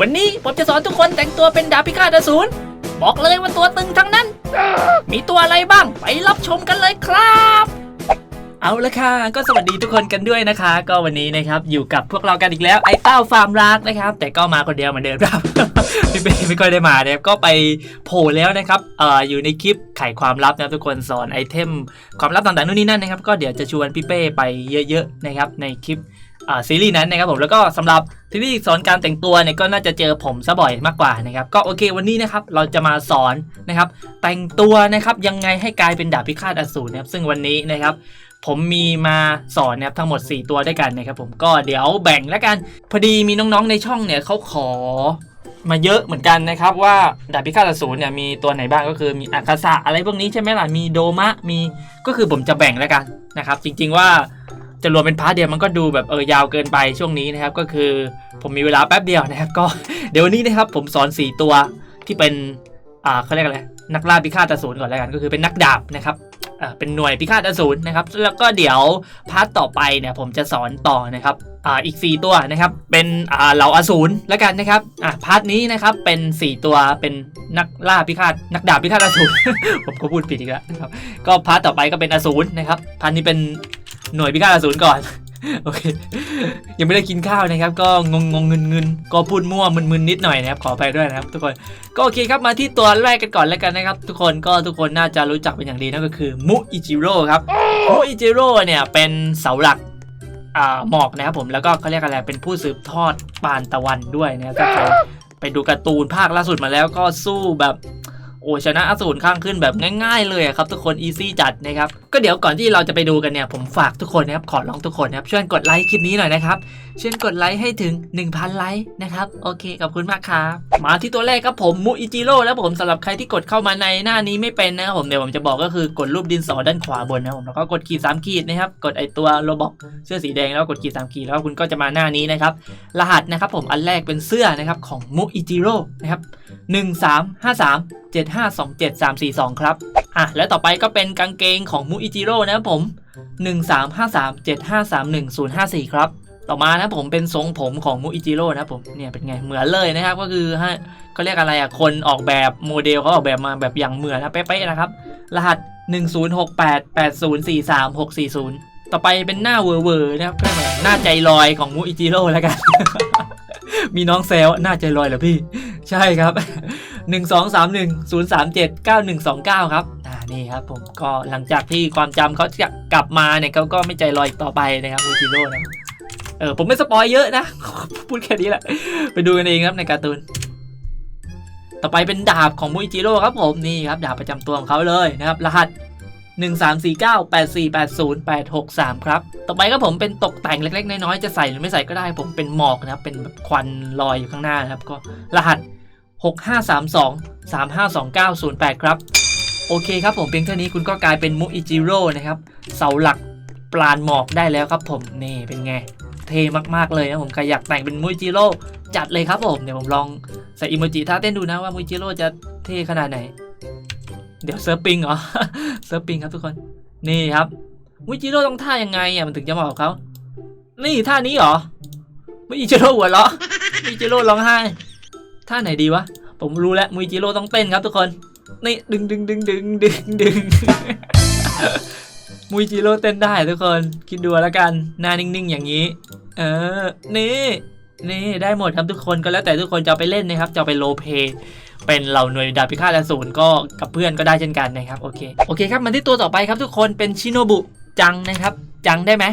วันนี้ผมจะสอนทุกคนแต่งตัวเป็นดาบพิฆาตอสูรบอกเลยว่าตัวตึงทั้งนั้น มีตัวอะไรบ้าง ไปรับชมกันเลยครับ เอาละค่ะ ก็สวัสดีทุกคนกันด้วยนะคะ ก็วันนี้นะครับอยู่กับพวกเรากันอีกแล้วไอ้เต้าฟาร์มรักนะครับ แต่ก็มาคนเดียวเหมือนเดิมครับพี่เป้ไม่ค่อยได้มาเนะครับก็ไปโผล่แล้วนะครับเอ่ออยู่ในคลิปไขความลับนะทุกคนสอนไอเทมความลับต่างๆนู่นนี่นั่นนะครับ ก็เดี๋ยวจะชวนพี่เป้ไปเยอะๆนะครับในคลิป ซีรีส์นั้นนะครับผมแล้วก็สำหรับซีรีส์สอนการแต่งตัวเนี่ยก็น่าจะเจอผมซะบ่อยมากกว่านะครับก็โอเควันนี้นะครับเราจะมาสอนนะครับแต่งตัวนะครับยังไงให้กลายเป็นดาบพิฆาตอสูรนะครับซึ่งวันนี้นะครับผมมีมาสอนนะครับทั้งหมด 4 ตัวด้วยกันนะครับผมก็เดี๋ยวแบ่งแล้วกันพอดีมีน้องๆในช่องเนี่ยเขาขอมาเยอะเหมือนกันนะครับว่าดาบพิฆาตอสูรเนี่ยมีตัวไหนบ้างก็คือมีอาคาสะอะไรพวกนี้ใช่ไหมล่ะมีโดมะมีก็คือผมจะแบ่งแล้วกันนะครับจริงๆว่า จะรวมเป็นพาร์ทเดียวมันก็ดูแบบเออยาวเกินไปช่วงนี้นะครับ ก็คือผมมีเวลาแป๊บเดียวนะครับ ก็เดี๋ยววันนี้นะครับผมสอน 4 ตัวที่เป็นอ่าเขาเรียกอะไรนักล่าพิฆาตอสูรก่อนแล้วกันก็คือเป็นนักดาบนะครับ เป็นหน่วยพิฆาตอสูรนะครับ แล้วก็เดี๋ยวพาร์ทต่อไปเนี่ยผมจะสอนต่อนะครับอ่าอีก 4 ตัวนะครับ เป็นอ่าเหล่าอสูรแล้วกันนะครับอ่าพาร์ทนี้นะครับเป็น 4 ตัวเป็นนักล่าพิฆาตนักดาบพิฆาตอสูร ผมก็พูดผิดอีกแล้วนะครับ ก็พาร์ทต่อไปก็เป็นอสูรนะครับพาร์ทนี้เป็นหน่วยพิฆาตอสูรก่อน โอเค ยังไม่ได้กินข้าวนะครับ ก็งงงงเงินเงินก็พูดมั่วมึนๆนิดหน่อยนะครับ ขอไปด้วยนะครับ ทุกคน ก็โอเคครับ มาที่ตัวแรกกันก่อนแล้วกันนะครับ ทุกคน ก็ทุกคนน่าจะรู้จักเป็นอย่างดีนั่นก็คือมุอิจิโร่ครับ มุอิจิโร่เนี่ยเป็นเสาหลักอ่าหมอกนะครับผม แล้วก็เขาเรียกอะไร เป็นผู้สืบทอดปานตะวันด้วยนะครับไปดูการ์ตูนภาคล่าสุดมาแล้วก็สู้แบบ โอ้ชนะอสูรข้างขึ้นแบบง่าย ๆ เลยครับทุกคนอีซี่จัดนะครับก็เดี๋ยวก่อนที่เราจะไปดูกันเนี่ยผมฝากทุกคนนะครับขอร้องทุกคนนะครับช่วยกดไลค์คลิปนี้หน่อยนะครับช่วยกดไลค์ให้ถึง 1,000 ไลค์นะครับโอเคขอบคุณมากครับมาที่ตัวแรกครับผมมูอิจิโร่แล้วผมสำหรับใครที่กดเข้ามาในหน้านี้ไม่เป็นนะครับผมเดี๋ยวผมจะบอกก็คือกดรูปดินสอด้านขวาบนนะครับผมแล้วก็กดขีดสามขีดนะครับกดไอตัวโรบอกเสื้อสีแดงแล้วก็กดขีดสามขีดแล้วคุณก็จะมาหน้านี้นะครับรหัสนะครับผมอันแรกเป็นเสื้อนะครับของมูอิจิโร่นะครับหนึ่งสามห้าสาม 7527342 ครับ อะ แล้วต่อไปก็เป็นกางเกงของมูอิจิโร่นะครับผม 1353753154ครับ ต่อมานะผมเป็นทรงผมของมูอิจิโร่นะผม เนี่ยเป็นไง เหมือนเลยนะครับ ก็คือให้เขาเรียกอะไรอะ คนออกแบบโมเดลเขาออกแบบมาแบบอย่างเหมือนนะเป๊ะๆนะครับ รหัส 10688043640ต่อไปเป็นหน้าเวอร์เวอร์นะครับนหน้าใจลอยของมูอิจิโร่แล้วกัน มีน้องแซวหน้าใจลอยเหรอพี่ ใช่ครับ 1 2 3 1 0 3 7 9 1 2 9 ครับอ่านี่ครับผมก็หลังจากที่ความจำเขาจะกลับมาเนี่ยเขาก็ไม่ใจลอยอีกต่อไปนะครับมูจิโร่นะเออผมไม่สปอยเยอะนะ พูดแค่นี้แหละ ไปดูกันเองครับในการ์ตูน ต่อไปเป็นดาบของมูจิโร่ครับผมนี่ครับ ดาบประจำตัวของเขาเลยนะครับ รหัส 1 3 4 9 8 4 8 0 8 6 3 ครับ ต่อไปก็ผมเป็นตกแต่งเล็กๆ น้อยๆ จะใส่หรือไม่ใส่ก็ได้ ผมเป็นหมอกนะครับ เป็นแบบควันลอยอยู่ข้างหน้านะครับ ก็รหัส 6532 352908 ครับ โอเคครับผมเพียงเท่านี้คุณก็กลายเป็นมุอิจิโร่นะครับ เสาหลักปราณหมอกได้แล้วครับผม นี่เป็นไง เท่มาก ๆ เลยนะผมใครอยากแต่งเป็นมุอิจิโร่จัดเลยครับผม เดี๋ยวผมลองใส่อิโมจิท่าเต้นดูนะว่ามุอิจิโร่จะเท่ขนาดไหน เดี๋ยวเซิร์ฟปิงเหรอ เซิร์ฟปิงครับทุกคน นี่ครับมุอิจิโร่ต้องท่ายังไงอะมันถึงจะเหมาะกับเขานี่ท่านี้เหรอมุอิจิโร่หัวเราะมุอิจิโร่ร้องไห้ ท่าไหนดีวะ ผมรู้แล้วมุยจิโร่ต้องเต้นครับทุกคน นี่ดึงดึงดึงดึงดึงดึงมุยจิโร่เต้นได้ทุกคน คิดดูแล้วกัน หน้านิ่งๆอย่างนี้ เออ นี่ นี่ได้หมดครับทุกคนก็แล้วแต่ทุกคนจะไปเล่นนะครับ จะไปโลเพเป็นเหล่าหน่วยดาบพิฆาตอสูรก็กับเพื่อนก็ได้เช่นกันนะครับโอเคโอเคครับมาที่ตัวต่อไปครับทุกคนเป็นชิโนบุจังนะครับ จังได้ไหม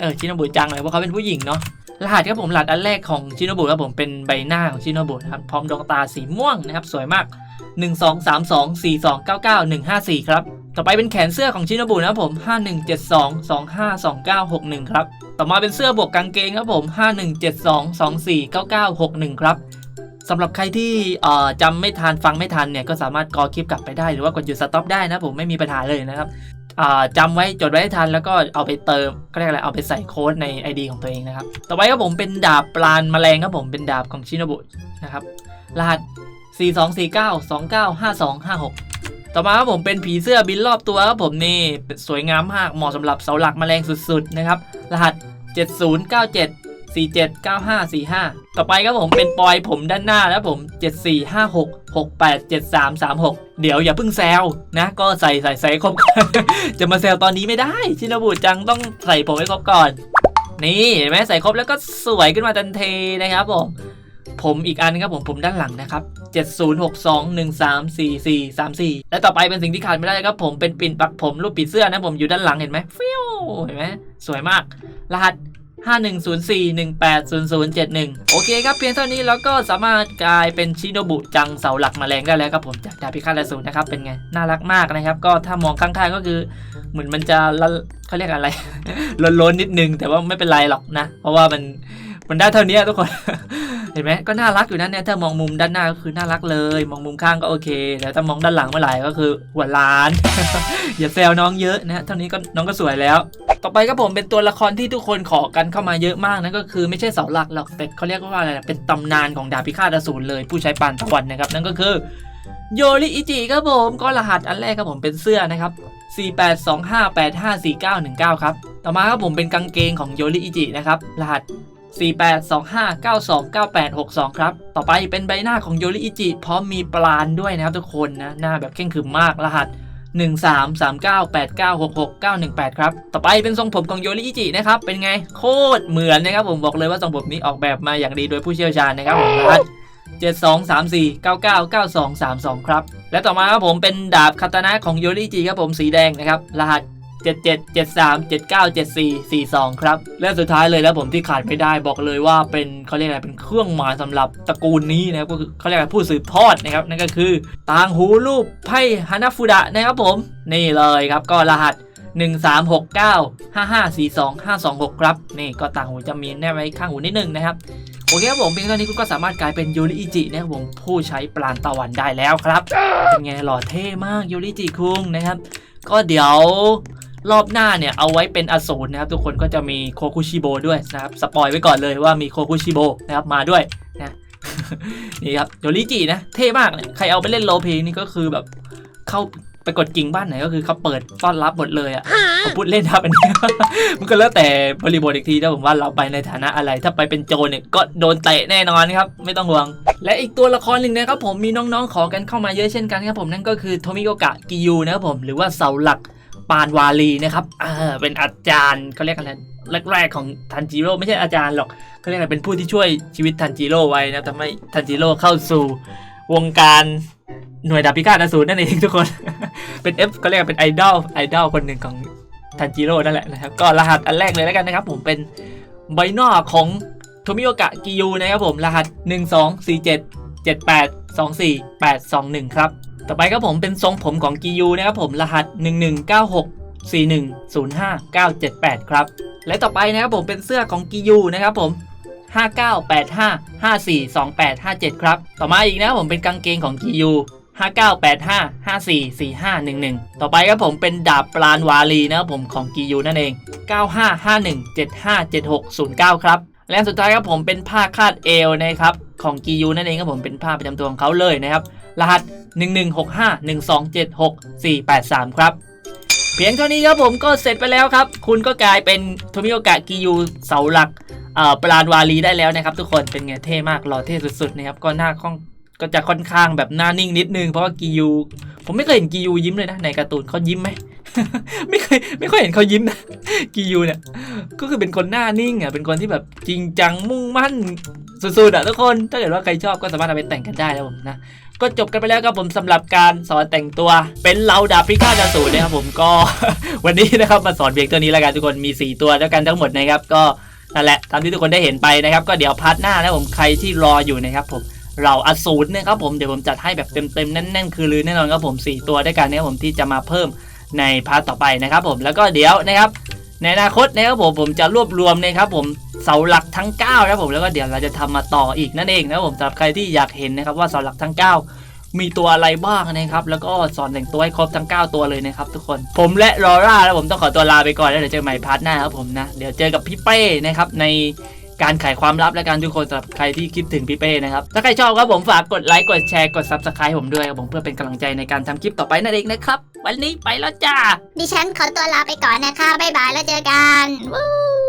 เออชิโนบุจังเลยเพราะเขาเป็นผู้หญิงเนาะ รหัสครับผมรหัสอันแรกของชิโนบุครับผมเป็นใบหน้าของชิโนบุนะครับพร้อมดวงตาสีม่วงนะครับสวยมาก 1 2 3 2 4 2 9 9 1 5 4 ครับต่อไปเป็นแขนเสื้อของชิโนบุนะครับผม 5172 252961 ครับ ต่อมาเป็นเสื้อบวกกางเกงครับผม 5172 249961 ครับสำหรับใครที่จำไม่ทันฟังไม่ทันเนี่ยก็สามารถกอคลิปกลับไปได้หรือว่ากดหยุดสต็อปได้นะผมไม่มีปัญหาเลยนะครับ จำจำไว้จดไว้ให้ทันแล้วก็เอาไปเติมก็เรียกอะไรเอาไปใส่โค้ดใน ID ของตัวเองนะครับ ต่อไปครับผมเป็นดาบปลานแมลงครับผมเป็นดาบของชินบุนะครับรหัส 4249295256 ต่อมาครับผมเป็นผีเสื้อบินรอบตัวครับผมนี่สวยงามมากเหมาะสำหรับเสาหลักแมลงสุดๆนะครับรหัส 7097 479545 ต่อไปครับผมเป็นปอยผมด้านหน้าแล้วผม 7456687336 เดี๋ยวอย่าเพิ่งแซวนะ ก็ใส่ใส่ใส่ครบ จะมาแซวตอนนี้ไม่ได้ ชินบุจังต้องใส่ผมให้ครบก่อน นี่เห็นไหมใส่ครบแล้วก็สวยขึ้นมาทันทีนะครับผมผมอีกอันครับผมผมด้านหลังนะครับ 7062134434 และต่อไปเป็นสิ่งที่ขาดไม่ได้ครับผมเป็นปิ่นปักผมรูปปีเสื้อนะผมอยู่ด้านหลังเห็นไหมฟิวเห็นไหมสวยมาก รหัส 5104180071 โอเคครับเพียงเท่านี้เราก็สามารถกลายเป็นชิโนบุจังเสาหลักแมลงได้แล้วครับผมจากดาบพิฆาตอสูรนะครับเป็นไงน่ารักมากนะครับ ก็ถ้ามองข้างๆก็คือ เหมือนมันจะละเขาเรียกอะไรล้นๆนิดนึงแต่ว่าไม่เป็นไรหรอกนะ เพราะว่ามันมันได้เท่านี้ทุกคน เห็นไหมก็น่ารักอยู่นะเนี่ยถ้ามองมุมด้านหน้าก็คือน่ารักเลย มองมุมข้างก็โอเคแต่ถ้ามองด้านหลังเมื่อไหร่ก็คือหัวล้าน อย่าแซวน้องเยอะนะเท่านี้ก็น้องก็สวยแล้ว ต่อไปก็ผมเป็นตัวละครที่ทุกคนขอกันเข้ามาเยอะมากนั่นก็คือไม่ใช่เสาหลักหรอกแต่เขาเรียกว่าอะไรนะเป็นตำนานของดาบพิฆาตอสูรเลย ผู้ใช้ปานตะวันนะครับนั่นก็คือโยริอิจิครับผมก็รหัสอันแรกครับผมเป็นเสื้อนะครับ 4825854919 ครับ ต่อมาครับผมเป็นกางเกงของโยริอิจินะครับ รหัส 4825929862 ครับ ต่อไปเป็นใบหน้าของโยริอิจิ พร้อมมีปลานด้วยนะครับทุกคนนะ หน้าแบบเข่งขึมมากรหัส 13398966918 ครับ ต่อไปเป็นทรงผมของโยริอิจินะครับ เป็นไงโคตรเหมือนนะครับผมบอกเลยว่าทรงผมนี้ออกแบบมาอย่างดีโดยผู้เชี่ยวชาญนะครับผมรหัส7234999232 ครับ และต่อมาครับผมเป็นดาบคาตานะของโยริจิครับผมสีแดงนะครับรหัส 7773797442 ครับ และสุดท้ายเลยแล้วผมที่ขาดไม่ได้บอกเลยว่าเป็นเขาเรียกอะไรเป็นเครื่องหมายสำหรับตระกูลนี้นะครับก็คือเขาเรียกอะไรผู้สืบทอดนะครับนั่นก็คือต่างหูรูปไพ่ฮานาฟุดะนะครับผม นี่เลยครับก็รหัส 1369554252 ครับ นี่ก็ต่างหูจะมีแนบไว้ข้างหูนิดนึงนะครับโอเคครับผมเพียงเท่านี้คุณก็สามารถกลายเป็นยูริอิจินะครับผมผู้ใช้ปราณตะวันได้แล้วครับ เป็นไงหล่อเท่มากยูริอิจิคุงนะครับ ก็เดี๋ยว รอบหน้าเนี่ยเอาไว้เป็นอสูรนะครับ ทุกคนก็จะมีโคคุชิโบด้วยนะครับสปอยไว้ก่อนเลยว่ามีโคคุชิโบนะครับมาด้วยนะนี่ครับยูริอิจินะเท่มากเนี่ยใครเอาไปเล่นโรลเพลย์นี่ก็คือแบบเข้าไปกดกิ่งบ้านไหนก็คือเขาเปิดต้อนรับหมดเลยอะผมพูดเล่นครับอันนี้ มันก็แล้วแต่บริบทอีกทีถ้าผมว่าเราไปในฐานะอะไร ถ้าไปเป็นโจรเนี่ยก็โดนเตะแน่นอนครับ ไม่ต้องห่วง และอีกตัวละครหนึ่งนะครับผมมีน้องๆขอกันเข้ามาเยอะเช่นกันครับผมนั่นก็คือโทมิโกกะกิยูนะครับผมหรือว่าเสาหลัก ปานวาลีนะครับอ่าเป็นอาจารย์เขาเรียกอะไรแรกๆของทันจิโร่ไม่ใช่อาจารย์หรอกเขาเรียกอะไรเป็นผู้ที่ช่วยชีวิตทันจิโร่ไว้นะทำให้ทันจิโร่เข้าสู่วงการหน่วยดาบพิฆาตอสูรนั่นเองทุกคน เป็น F ก็เรียกเป็นไอดอลไอดอลคนหนึ่งของทันจิโร่นั่นแหละนะครับ ก็รหัสอันแรกเลยแล้วกันนะครับ ผมเป็นใบหน้าของโทมิโอกะกิยูนะครับผมรหัส 1 2 4 7 7 8 2 4 8 2 1 ครับ ต่อไปครับผมเป็นทรงผมของกิยูนะครับผมรหัส 1 1 9 6 4 1 0 5 9 7 8 ครับ และต่อไปนะครับผมเป็นเสื้อของกิยูนะครับผม 5985 5428 57 ครับ ต่อมาอีกนะครับผมเป็นกางเกงของกิยู5985 544511 ต่อไปครับผมเป็นดาบปราณวาลีนะครับผมของกิยูนั่นเอง 9551757609 ครับ และสุดท้ายครับผมเป็นผ้าคาดเอวนะครับของกิยูนั่นเองครับผมเป็นผ้าประจำตัวของเขาเลยนะครับ รหัส 11651276 483 ครับ เพียงเท่านี้ครับผมก็เสร็จไปแล้วครับ คุณก็กลายเป็นโทมิโอกะกิยูเสาหลักปราณวาลีได้แล้วนะครับ ทุกคนเป็นไงเท่มากหล่อเท่สุดๆนะครับก็หน้าค่อนก็จะค่อนข้างแบบหน้านิ่งนิดนึงเพราะว่ากิยู ผมไม่เคยเห็นกิยูยิ้มเลยนะในการ์ตูนเขายิ้มไหมไม่เคยไม่ค่อยเห็นเขายิ้มนะกิยูเนี่ยก็คือเป็นคนหน้านิ่งอะเป็นคนที่แบบจริงจังมุ่งมั่นสุดๆอะทุกคนถ้าเกิดว่าใครชอบก็สามารถเอาไปแต่งกันได้แล้วผมนะ ก็จบกันไปแล้วครับผมสำหรับการสอนแต่งตัว เป็นเราดาบพิฆาตอสูรนะครับผมก็วันนี้นะครับมาสอนเพียงตัวนี้แล้วกันทุกคนมี 4 ตัวแล้วกันทั้งหมดนะครับก็นั่นแหละตามที่ทุกคนได้เห็นไปนะครับก็เดี๋ยวพาร์ทหน้านะผมใครที่รออยู่นะครับผมเราอสูรนะครับผมเดี๋ยวผมจัดให้แบบเต็มๆแน่นๆคือลือแน่นอนครับผม 4 ตัวด้วยกันนะครับผมที่จะมาเพิ่มในพาร์ทต่อไปนะครับผมแล้วก็เดี๋ยวนะครับในอนาคตนะครับผมผมจะรวบรวมนะครับผม เสาหลักทั้ง9นะผมแล้วก็เดี๋ยวเราจะทำมาต่ออีกนั่นเองนะผมสำหรับใครที่อยากเห็นนะครับว่าเสาหลักทั้ง 9 มีตัวอะไรบ้างนะครับ แล้วก็สอนแต่งตัวให้ครบทั้ง 9 ตัวเลยนะครับทุกคนผมและลอร่าแล้วผมต้องขอตัวลาไปก่อนแล้วเดี๋ยวเจอกันใหม่พาร์ทหน้าครับผมนะเดี๋ยวเจอกับพี่เป้นะครับในการไขความลับและการทุกคนสำหรับใครที่คิดถึงพี่เป้นะครับ ถ้าใครชอบครับผมฝากกดไลค์กดแชร์กด subscribe ผมด้วยครับผมเพื่อเป็นกำลังใจในการทำคลิปต่อไปนั่นเองนะครับ วันนี้ไปแล้วจ้า ดิฉันขอตัวลาไปก่อนนะคะ บ๊ายบายแล้วเจอกันวู้